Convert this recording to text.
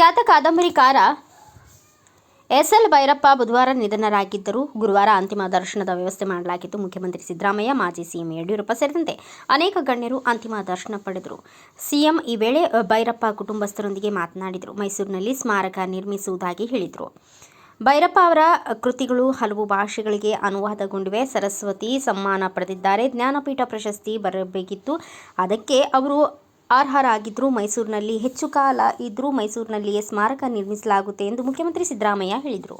ಕಾದಂಬರಿಕಾರ S L Bhyrappa ಬುಧವಾರ ನಿಧನರಾಗಿದ್ದರು ಗುರುವಾರ ಅಂತಿಮ ದರ್ಶನದ ವ್ಯವಸ್ಥೆ ಮಾಡಲಾಗಿತ್ತು. ಮುಖ್ಯಮಂತ್ರಿ ಸಿದ್ದರಾಮಯ್ಯ, ಮಾಜಿ ಸಿಎಂ ಯಡಿಯೂರಪ್ಪ ಸೇರಿದಂತೆ ಅನೇಕ ಗಣ್ಯರು ಅಂತಿಮ ದರ್ಶನ ಪಡೆದರು. ಸಿಎಂ ಈ ವೇಳೆ ಭೈರಪ್ಪ ಕುಟುಂಬಸ್ಥರೊಂದಿಗೆ ಮಾತನಾಡಿದರು. ಮೈಸೂರಿನಲ್ಲಿ ಸ್ಮಾರಕ ನಿರ್ಮಿಸುವುದಾಗಿ ಹೇಳಿದರು. ಭೈರಪ್ಪ ಅವರ ಕೃತಿಗಳು ಹಲವು ಭಾಷೆಗಳಿಗೆ ಅನುವಾದಗೊಂಡಿವೆ. ಸರಸ್ವತಿ ಸಮ್ಮಾನ ಪಡೆದಿದ್ದಾರೆ. ಜ್ಞಾನಪೀಠ ಪ್ರಶಸ್ತಿ ಬರಬೇಕಿತ್ತು. ಅದಕ್ಕೆ ಅವರು ಅರ್ಹರಾಗಿದ್ದರು ಮೈಸೂರಿನಲ್ಲಿ ಹೆಚ್ಚು ಕಾಲ ಇದ್ದರೂ ಮೈಸೂರಿನಲ್ಲಿಯೇ ಸ್ಮಾರಕ ನಿರ್ಮಿಸಲಾಗುತ್ತೆ ಎಂದು ಮುಖ್ಯಮಂತ್ರಿ ಸಿದ್ದರಾಮಯ್ಯ ಹೇಳಿದರು.